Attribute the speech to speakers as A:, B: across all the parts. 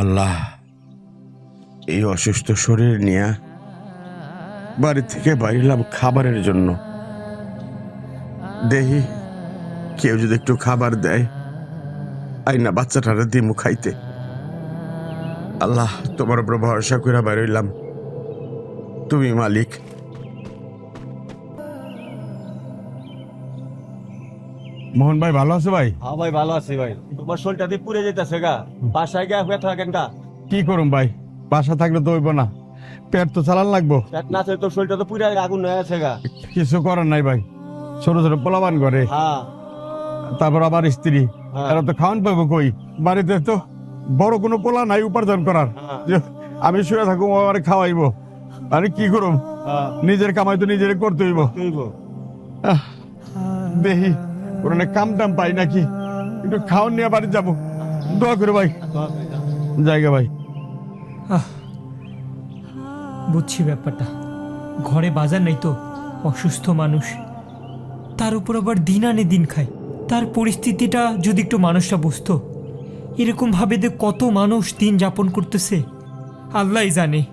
A: আল্লাহ, এই অসুস্থ শরীর নিয়ে বাড়ি থেকে বাইরলাম খাবারের জন্য। দেহি কেউ যদি একটু খাবার দেয় আইনা বাচ্চাটারে দিমু খাইতে। আল্লাহ, তোমার উপর ভরসা করে বেরোইলাম তুমি মালিক। মোহন ভাই ভালো আছে ভাই?
B: হ্যাঁ ভাই ভালো আছি ভাই। তোমার শরীরটা দিয়ে পুড়ে যেতেছে গা। বাসায় গিয়ে ব্যথা কেনটা
A: কি? করুম ভাই? বাসা থাকলে তো হইব না। পেট তো চালান লাগবো।
B: পেট না আছে তোর শরীরটা তো পুড়ে আগুন হয়ে আছে গা।
A: কিছু করার নাই ভাই। ছোট ছোট পোলাবান করে।
B: হ্যাঁ।
A: তারপর আবার স্ত্রী।
B: হ্যাঁ।
A: এরা তো খাওয়ান পাবো কই? বাড়িতে তো বড় কোনো পোলা নাই উপার্জন করার।
B: হ্যাঁ।
A: আমি শুয়ে থাকুম আমার খাওয়াইবো। আরে কি করুম?
B: হ্যাঁ।
A: নিজের কামাই তো নিজের করতে হইব। দেখি ওখানে কাম টাম পাই নাকি? একটু খাওয়ান নিয়ে বাড়ি যাব। দোয়া করে ভাই। জায়গা ভাই।
C: বুঝছি ব্যাপারটা। ঘরে বাজার নাই তো, অসুস্থ মানুষ। তার উপর আবার দিন আনে দিন খায়। তার পরিস্থিতিটা যদি একটু মানুষটা বুঝতো। এরকম ভাবে যে কত মানুষ দিন যাপন করতেছে আল্লাহ জানে।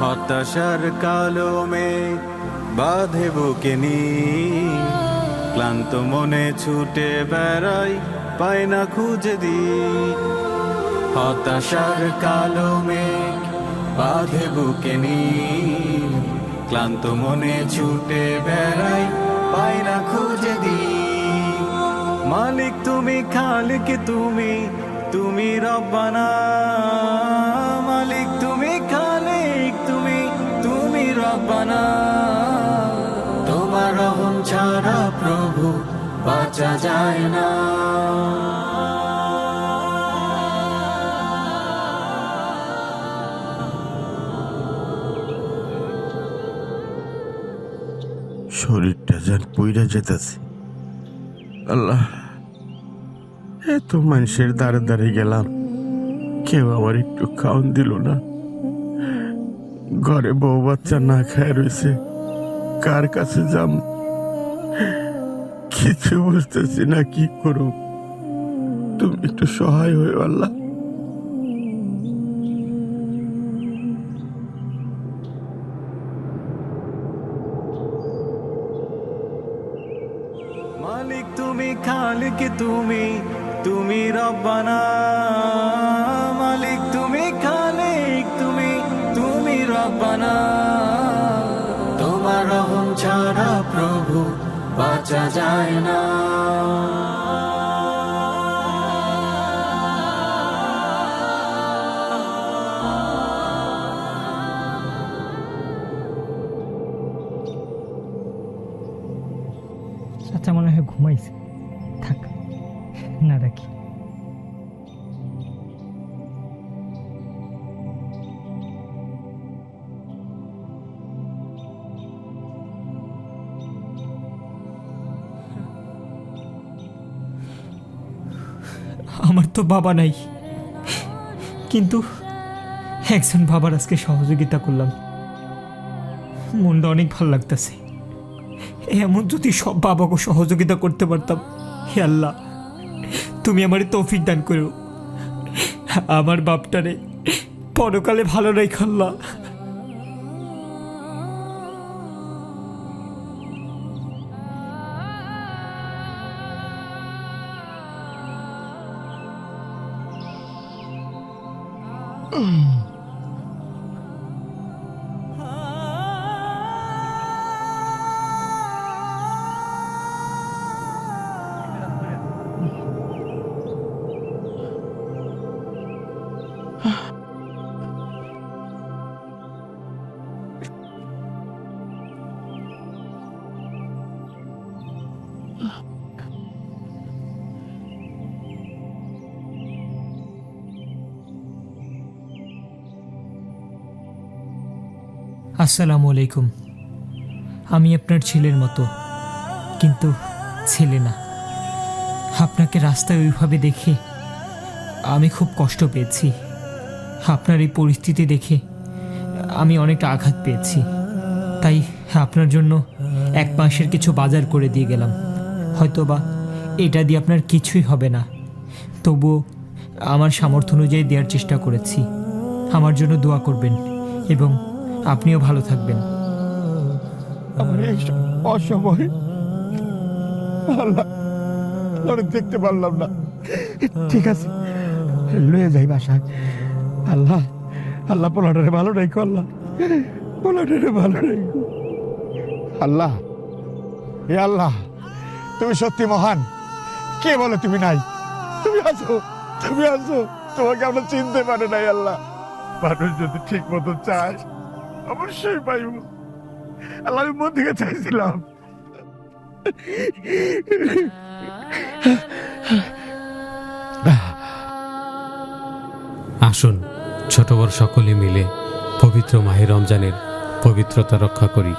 D: হতাশার কালো মেঘ বাঁধে বুকে নি ক্লান্ত মনে ছুটে বেড়াই, পাই না খুঁজে দি হতাশার কালো মেঘ বাঁধে বুকে নি ক্লান্ত মনে ছুটে বেড়াই, পাই না খুঁজে দি মালিক তুমি, খালিক তুমি তুমি রব্বানা। ছাড়া প্রভু বাঁচা যায় না।
A: শরীরটা যেন পুইরা যেতেছে। আল্লাহ, এত মানুষের দ্বারে দ্বারে গেলাম, কেউ আমার একটু খাওয়ান দিল না। ঘরে বউ বাচ্চা না খায় রয়েছে, কার কাছে যাম? কিছু বুঝতেছি না, কি করব? তুমি একটু সহায় হয়ে, আল্লাহ।
D: মালিক তুমি, খালিক তুমি তুমি রব্বানা। মালিক তুমি, খালিক তুমি তুমি রব্বানা। তোমার রহম ছাড়া প্রভু বাঁচা যায় না।
C: আচ্ছা মনে হয় ঘুমাইছে। থাক না রাখি। আমার তো বাবা নাই। কিন্তু একজন বাবার আজকে সহযোগিতা করলাম। মনটা অনেক ভালো লাগতেছে। এমন যদি সব বাবাকে সহযোগিতা করতে পারতাম, হে আল্লাহ, তুমি আমার তৌফিক দান করো। আমার বাপটারে পরকালে ভালো নাই খাল্লা Ugh. আসসালামু আলাইকুম। আমি আপনার ছেলের মতো, কিন্তু ছেলে না। আপনাকে রাস্তায় ওইভাবে দেখে আমি খুব কষ্ট পেয়েছি। আপনার এই পরিস্থিতি দেখে আমি অনেকটা আঘাত পেয়েছি। তাই আপনার জন্য এক মাসের কিছু বাজার করে দিয়ে গেলাম। হয়তোবা এটা দিয়ে আপনার কিছুই হবে না। তবুও আমার সামর্থ্য অনুযায়ী দেওয়ার চেষ্টা করেছি। আমার জন্য দোয়া করবেন এবং আপনিও ভালো থাকবেন।
A: আমার আল্লাহ তোরে দেখতে পারলাম না। ঠিক আছে, লয়ে যাই বাসায়। আল্লাহ আল্লাহ পোলাটারে ভালো রাখো, আল্লাহ। পোলাটারে ভালো রাখো। আল্লাহ, এ আল্লাহ, তুমি সত্যি মহান। কে বলে তুমি নাই? তুমি আছো তুমি আছো তোমাকে আমরা চিনতে পারে নাই, আল্লাহ। মানুষ যদি ঠিক মতো চায় অবশ্যই পাইব। আল্লাহ, আমি মন থেকে চাইছিলাম।
E: আসুন, ছোট বড় সকলে মিলে পবিত্র মাহে রমজানের পবিত্রতা রক্ষা করি।